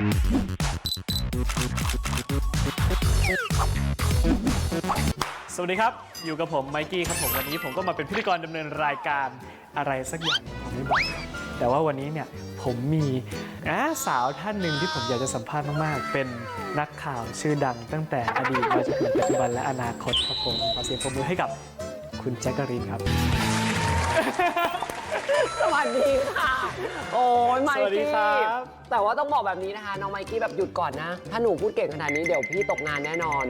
สวัสดีครับ อยู่กับผมไมกี้ครับผมวันนี้ผมก็มาเป็นพิธีกรดำเนินรายการอะไรสักอย่างผมไม่บอกแต่ว่าวันนี้เนี่ยผมมีอ่าสาวท่านหนึ่งที่ผมอยากจะสัมภาษณ์มากๆ เป็นนักข่าวชื่อดังตั้งแต่อดีตมาจนถึงปัจจุบันและอนาคตครับผมขอเสียงปรบมือให้กับคุณแจ็คกะรีนครับ สวัสดีค่ะ โอ้ยไมสวัสดีกี้ครับ แต่ว่าต้องบอกแบบนี้นะคะ น้องไมกี้แบบหยุดก่อนนะ ถ้าหนูพูดเก่งขนาดนี้เดี๋ยวพี่ตกงานแน่นอน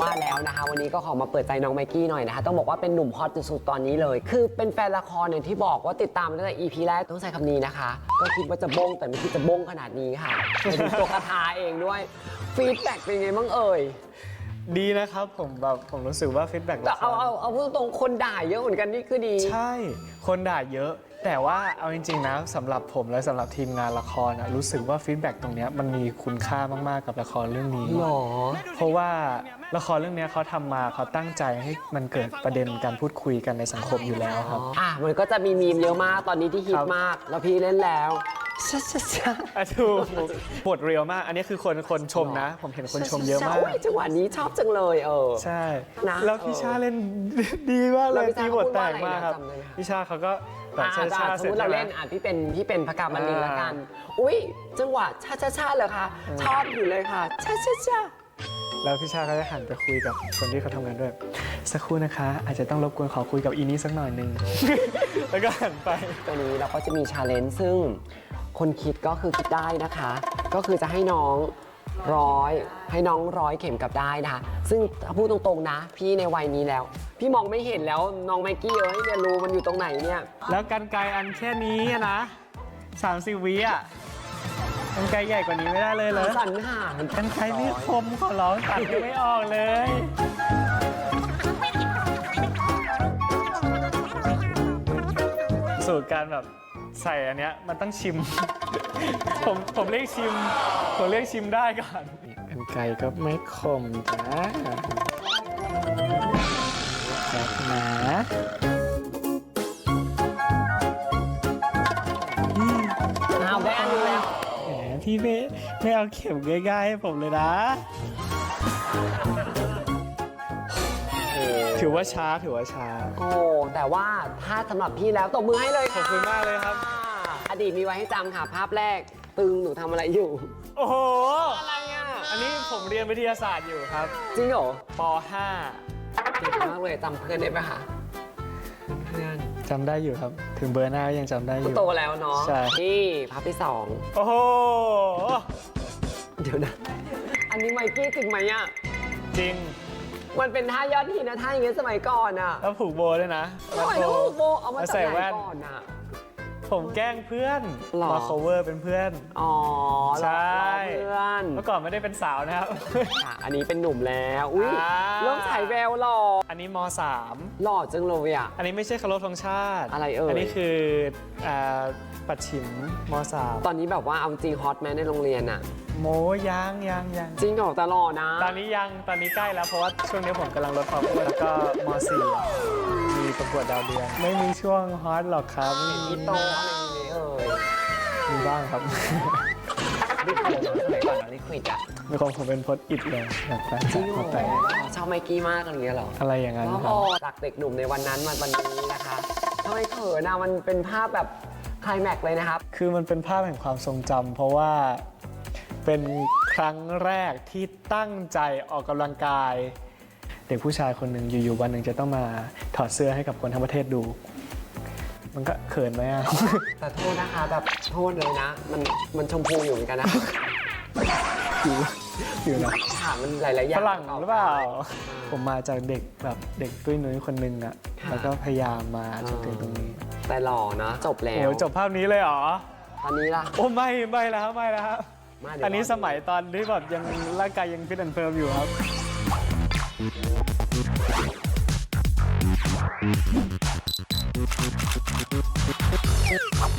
ว่าแล้วนะคะ วันนี้ก็ขอมาเปิดใจน้องไมกี้หน่อยนะคะ ต้องบอกว่าเป็นหนุ่มฮอตสุดๆตอนนี้เลย คือเป็นแฟนละครเนี่ยที่บอกว่าติดตามมาตั้งแต่ EP แรกต้องใช้คำนี้นะคะ ก็คิดว่าจะบงแต่ไม่คิดจะบงขนาดนี้ค่ะเป็นตัวคาถาเองด้วยฟีดแบ็กเป็นไงบ้างเอ่ยดีนะครับผมแบบผมรู้สึกว่าฟีดแบ็กแต่เอาเอาเอาพูดตรงๆคนด่าเยอะเหมือนกันนี่คือดี ใช่ คนด่าเยอะ แต่ว่าเอาจริงๆนะสำหรับผมและสำหรับทีมงานละครนะรู้สึกว่าฟีดแบ็กตรงเนี้ยมันมีคุณค่ามากๆกับละครเรื่องนี้ หรอ เพราะว่าละครเรื่องเนี้ยเขาทำมาเขาตั้งใจให้มันเกิดประเด็นการพูดคุยกันในสังคมอยู่แล้วครับ อะมันก็จะมีมีมเยอะมากตอนนี้ที่ฮิคตรับมาก แล้วพี่เล่นแล้ว ชะชะชะอะถูกบทเรียวมาก อันนี้คือคนคนชมนะ ผมเห็นคนชมเยอะมากโจังหวะนี้ชอบจังเลยเออ ใช่ นะแล้วพี่ชาเล่น ดีมากเลแล้วยพี่ชาตีบทแตกเขาพูดว่าอะไรมากครับนะจำได้ไหมคะ พี่ชาเขาก็แบบอะชาชาอะเสสมร็จมติเราใช่ไหมเล่นอะพี่เป็นพี่เป็นพระกามันลินอ่าละกัน อุ้ยจังหวะชาชาชาเลยค่ะชอบอยู่เลยค่ะชาชาชาแล้วพี่ชาก็จะหันไปคุยกับคนที่เขาทำงานด้วย สักครู่นะคะ อาจจะต้องรบกวนขอคุยกับอีนี้สักหน่อยหนึ่ง แล้วก็หันไป ตัวนี้เราก็จะมีชาเลนจ์ซึ่ง คนคิดก็คือคิดได้นะคะ ก็คือจะให้น้องร้อยให้น้องร้อยเข็มกลับได้นะคะ ซึ่งถ้าพูดตรงๆนะ พี่ในวัยนี้แล้ว พี่มองไม่เห็นแล้วน้องไมกี้เอ้ยเนี่ยรูมันอยู่ตรงไหนเนี่ยแล้วกันไกรอันแค่นี้อะนะสามสิบวิอะกันไกรใหญ่กว่านี้ไม่ได้เลยเหรอสันหามันกันไกรนี่คมขอร้องตัดยังไม่ออกเลย สูตรการแบบ ใส่อันเนี้ยมันต้องชิม ผมผมเรียกชิม ผมเรียกชิมได้ก่อนกันไกรก็ไม่คมจ้าจับนะอืมเอาได้อันหนึงแล้วแหมพี่ไม่ไม่เอาเข็มง่ายๆให้ผมเลยนะ ถือว่าช้าถือว่าช้า โอ้แต่ว่าถ้าสำหรับพี่แล้วตบมือให้เลยขอบคุณมากเลยครับ อดีตมีไว้ให้จำค่ะ ภาพแรกตึงหนูทำอะไรอยู่ โอ้โห อะไรอะอันนี้ผมเรียนวิทยาศาสตร์อยู่ครับจริงเหรอป เก่งมากเลยจำเพื่อนได้ปะคะเพื่อน .5 จำได้อยู่ครับ ถึงเบอร์หน้าก็ยังจำได้อยู่ โตแล้วเนาะใช่ นี่ภาพที่สองโอ้โห เดี๋ยวนะ อันนี้ไมกี้จริงไหมอะจริง มันเป็นท่ายอดฮิตนะท่าอย่างเงี้ยสมัยก่อนอะแล้วผูกโบด้วยนะโอ้ยแล้วโบเอามาแล้วจากใส่ไหนแว่นก่อนอะ ผมแกล้งเพื่อนหรอ มา cover เป็นเพื่อน อ๋อใช่ รอเพื่อนเมื่อก่อนไม่ได้เป็นสาวนะครับ ค่ะอันนี้เป็นหนุ่มแล้ว อุ้ยอ่า เริ่มฉายแววหล่ออันนี้ม .3 หล่อจังเลยอะอันนี้ไม่ใช่เคารพธงชาติอะไรเอ่ยอันนี้คืออ่าปัดฉิมม .3 ตอนนี้แบบว่าเอาจริงฮอตแมนในโรงเรียนอะโมยังยังยังจริงเหรอแต่หล่อนะ ตอนนี้ยังตอนนี้ใกล้แล้วเพราะว่าช่วงนี้ผมกำลังลดความอ้วนแล้วก็ม .4 อะมี ประกวดดาวเดือน ไม่มีช่วงฮอตหรอกครับไม่มีอีโตอะไรอย่างเงี้ยเอ่ยมีบ้างครับลิควิดสมัยก่อนนะลิควิดอะมีความผมเป็นพดอิดเลยแบบแฟนจริงเหรหัอวแตกชอบไมกี้มากอะไรอย่างเงี้ยเหรอ อะไรอย่างนั้นแล้วคพรัอบจากเด็กหนุ่มในวันนั้นมาวันนี้นะคะทำไมเขินอะมันเป็นภาพแบบไคลแม็กซ์เลยนะครับ คือมันเป็นภาพแห่งความทรงจำเพราะว่าเป็นครั้งแรกที่ตั้งใจออกกำลังกาย เด็กผู้ชายคนหนึ่งอยู่ๆวันหนึ่งจะต้องมาถอดเสื้อให้กับคนทั้งประเทศดู มันก็เขินไหมอะแต่โทษนะคะแบบโทษเลยนะ มันมันชมพูอยู่เหมือนกันนะอยู่อยู่นะถามมันหลายๆอย่าฝงรั่งหรือเปล่า ผมมาจากเด็กแบบเด็กตุ้ยนุ้ยคนหนึ่งอะแล้วก็พยายามมาจนถึงตรงนี้แต่หล่อนะจบแล้โอ้วจบภาพนี้เลยเหรอ ตอนนี้ล่ะ โอ้ไม่ไม่แล้วครับไม่แล้วครับมาเดี๋ยวอันนี้รอดู สมัยตอนที่แบบยังร่างกายยังฟิตแอนด์เฟิร์มอยู่ครับ Thank you.